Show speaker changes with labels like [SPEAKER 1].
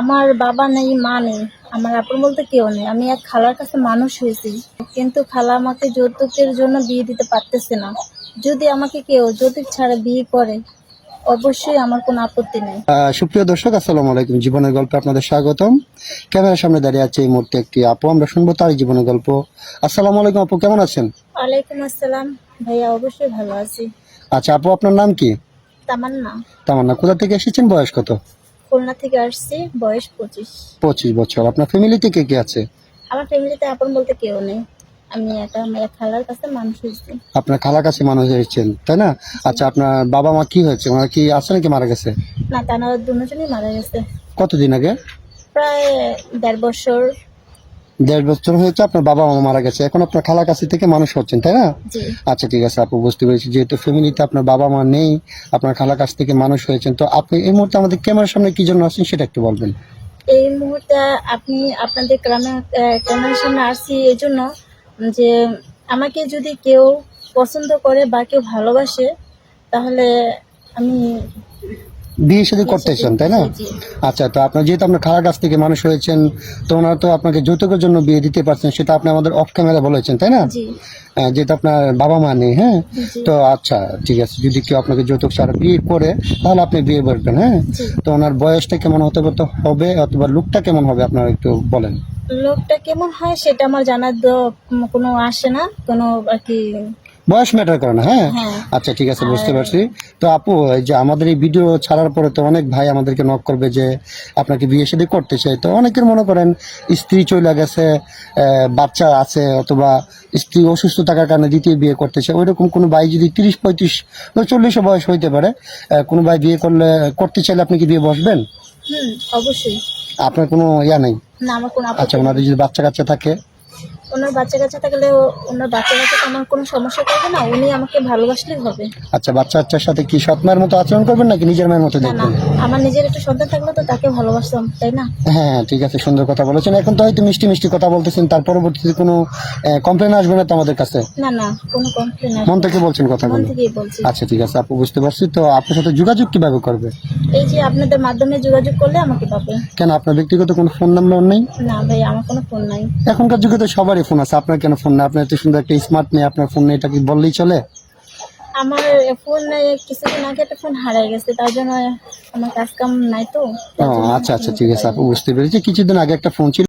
[SPEAKER 1] আমার বাবা নেই মা নেই আমার আপন বলতে কেউ নেই। আমি এক খালার কাছে মানুষ হয়েছি কিন্তু খালা আমাকে যৌতুকের জন্য বিয়ে দিতে পারতেছে না। যদি আমাকে কেউ যৌতুক ছাড়া বিয়ে করে অবশ্যই আমার কোনো আপত্তি নেই।
[SPEAKER 2] সুপ্রিয় দর্শক আসসালামু আলাইকুম। জীবনের গল্পে আপনাদের স্বাগতম। ক্যামেরার সামনে দাঁড়িয়ে আছে এই মুহূর্তে একটি আপু। আমরা শুনব তার জীবনের গল্প। আসসালামু আলাইকুম আপু কেমন আছেন?
[SPEAKER 1] ওয়ালাইকুম আসসালাম। ভাইয়া অবশ্যই ভালো আছি।
[SPEAKER 2] আচ্ছা আপু আপনার নাম কি?
[SPEAKER 1] তামান্না।
[SPEAKER 2] তামান্না কোথা থেকে এসেছেন? বয়স কত?
[SPEAKER 1] খুলনা থেকে আসছি বয়স পঁচিশ।
[SPEAKER 2] পঁচিশ বছর। আপনার ফ্যামিলিতে কে কে আছে?
[SPEAKER 1] আমার ফ্যামিলিতে আপন বলতে কেউ নেই। আমি একা আমার খালার কাছে মানুষ হয়েছি।
[SPEAKER 2] আপনার খালার কাছে মানুষ হয়েছেন তাই না? আচ্ছা আপনার বাবা মা কি হয়েছে? ওনারা কি আছে নাকি মারা গেছে?
[SPEAKER 1] না তারা দুজনই মারা গেছে।
[SPEAKER 2] কতদিন আগে?
[SPEAKER 1] প্রায় দেড় বছর।
[SPEAKER 2] দেড় বছর হয়েছে আপনার বাবা মা মারা গেছে। এখন আপনার খালা কাছে থেকে মানুষ হচ্ছেন তাই না? আচ্ছা ঠিক আছে আপু বুঝতে পেরেছি। যেহেতু ফ্যামিলিতে আপনার বাবা মা নেই আপনার খালা কাছ থেকে মানুষ হয়েছেন তো আপনি এই মুহূর্তে আমাদের ক্যামেরার সামনে কি জন্য আসছেন সেটা একটু বলবেন।
[SPEAKER 1] এই মুহূর্তে আপনি আপনাদের গ্রামে ক্যামেরার সামনে আসছি এই জন্য যে আমাকে যদি কেউ পছন্দ করে বা কেউ ভালোবাসে তাহলে আমি
[SPEAKER 2] বিয়ে শাদী করতে চান তাই না। আচ্ছা তো আপনার যেহেতু আপনার খালার কাছ থেকে মানুষ হয়েছেন তো ওনারা তো আপনাকে যৌতুকের জন্য বিয়ে দিতে পারছেন সেটা আপনি আমাদের অফ ক্যামেরা বলেছেন তাই না? যেহেতু আপনার বাবা মা নেই হ্যাঁ? তো আচ্ছা ঠিক আছে যদি কেউ আপনাকে যৌতুক ছাড়া বিয়ে করে তাহলে আপনি বিয়ে করবেন হ্যাঁ? তো ওনার বয়সটা কেমন হতে হতে হবে অথবা লুকটা কেমন হবে আপনারা একটু বলেন।
[SPEAKER 1] লোকটা কেমন হয় সেটা আমার জানার কোনো আসে না কোনো আর কি
[SPEAKER 2] বয়স ম্যাটার করে না হ্যাঁ?
[SPEAKER 1] হ্যাঁ।
[SPEAKER 2] আচ্ছা ঠিক আছে বুঝতে পারছি। তো আপু এই যে আমাদের এই ভিডিও ছাড়ার পরে তো অনেক ভাই আমাদেরকে নক করবে যে আপনাকে বিয়ে শাদী করতে চাই তো অনেকের মনে করেন স্ত্রী চলে গেছে বাচ্চা আছে অথবা স্ত্রী অসুস্থ থাকার কারণে দ্বিতীয় বিয়ে করতে চায়। ওইরকম কোনো ভাই যদি তিরিশ পঁয়ত্রিশ বা চল্লিশও বয়স হইতে পারে কোনো ভাই বিয়ে করলে করতে চাইলে আপনি কি বিয়ে বসবেন?
[SPEAKER 1] অবশ্যই।
[SPEAKER 2] আপনার কোনো ইয়া নেই? আচ্ছা ওনাদের যদি বাচ্চা কাচ্চা থাকে?
[SPEAKER 1] ওনার বাচ্চা কাচ্চা থাকলে ওনার বাচ্চা কাচ্চা আমার কোনো সমস্যা করবে না উনি আমাকে ভালোবাসলেই হবে।
[SPEAKER 2] আচ্ছা বাচ্চা বাচ্চার সাথে কি সৎ মায়ের মতো আচরণ করবেন নাকি নিজের মায়ের মতো দেখবেন?
[SPEAKER 1] আমার নিজের একটা সন্তান থাকলে তো তাকে ভালোবাসতাম তাই না?
[SPEAKER 2] হ্যাঁ ঠিক আছে সুন্দর কথা বলেছেন। এখন তো হয়তো মিষ্টি মিষ্টি কথা বলতেছেন তার পরবর্তীতে কোনো কমপ্লেন আসবে না তো আমাদের কাছে?
[SPEAKER 1] না না কোনো কমপ্লেন
[SPEAKER 2] মন থেকে বলছেন কথাগুলো? আচ্ছা ঠিক আছে আপু বুঝতে পারছি। তো আপনার সাথে যোগাযোগ কীভাবে করবে?
[SPEAKER 1] এই যে আপনাদের মাধ্যমে যোগাযোগ করলে আমাকে পাবে।
[SPEAKER 2] কেন আপনার ব্যক্তিগত কোনো ফোন নাম্বার নেই?
[SPEAKER 1] না ভাই আমার কোনো ফোন নাই।
[SPEAKER 2] এখনকার যুগে তো সবারই ফোন আছে। আপনার কেন ফোন নেই? আপনার এত সুন্দর একটা স্মার্ট নেই আপনার ফোন নেই এটা কি বললেই চলে?
[SPEAKER 1] আমার ফোন কিছুদিন আগে একটা ফোন হারাই গেছে, তার জন্য আমার কাজ কাম নাই তো।
[SPEAKER 2] আচ্ছা আচ্ছা ঠিক আছে, আপু, বুঝতে পেরেছি। কিছুদিন আগে একটা ফোন ছিল